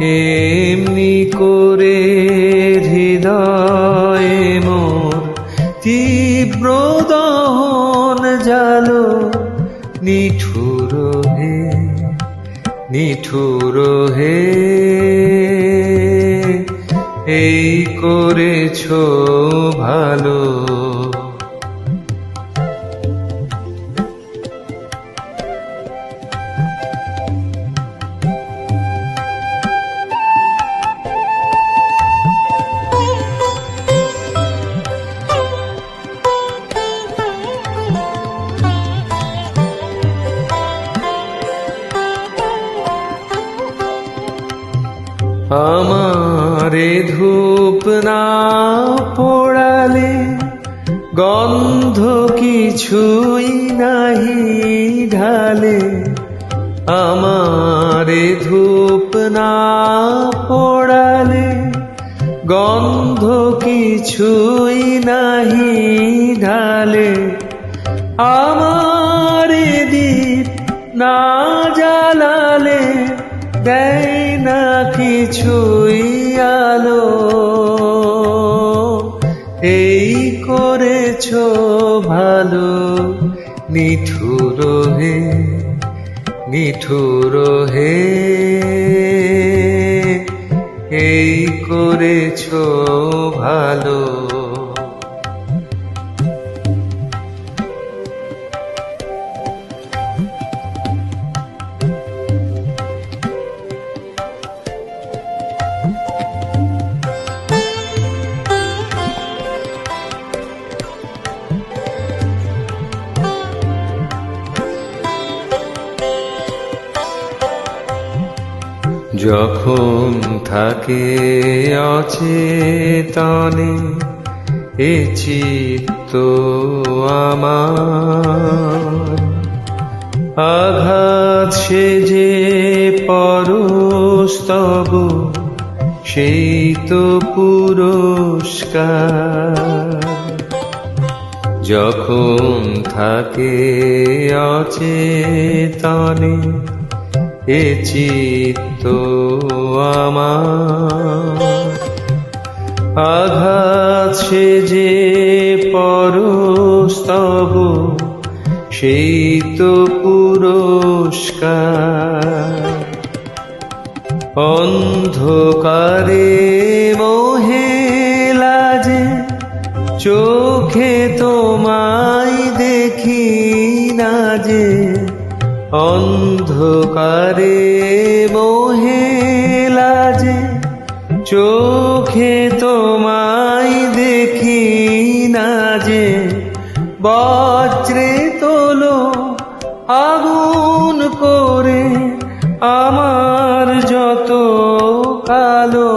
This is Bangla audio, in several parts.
এমনি করে হৃদয়ে মোর তীব্র দহন জালো নিঠুর হে নিঠুর হে। এই করেছ ভালো আমারে ধূপ না পোড়ালে গন্ধ কিছুই নাহি ঢালে। আমারে ধূপ না পোড়ালে গন্ধ কিছুই নাহি ঢালে। আমারে দীপ না জ্বালালে দেয় কিছুই আলো এই করেছ ভালো নিঠুর হে নিঠুর হে এই করেছ ভালো। যখন থাকে অচেতনে, এ চিত্ত আমার। আঘাত সে যে পরস্তব সেই তো পুরস্কার। যখন থাকে অচেতনে এ চিত্ত আমার। আঘাত সে যে পরস্তব সেই তো পুরস্কার। অন্ধকারে মোহে লাজে, চোখে তোমায় দেখি না যে অন্ধকারে মোহে লাজে, চোখে তোমায় দেখি না যে। বজ্রে তোলো আগুন করে আমার যত কালো।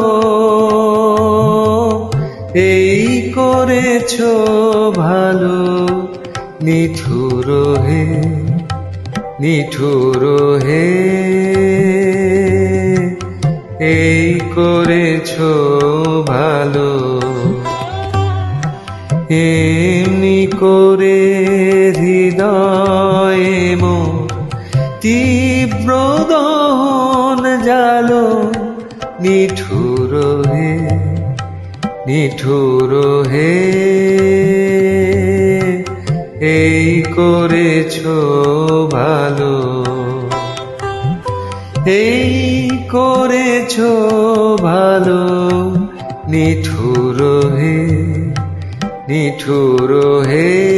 এই করেছ ভালো নিঠুর হে নিঠুর হে, এই করেছ ভালো। এমনি করে হৃদয়ে মোর তীব্র দহন জালো। নিঠুর হে নিঠুর হে করেছ ভালো। এই করেছ ভালো নিঠুর হে নিঠুর হে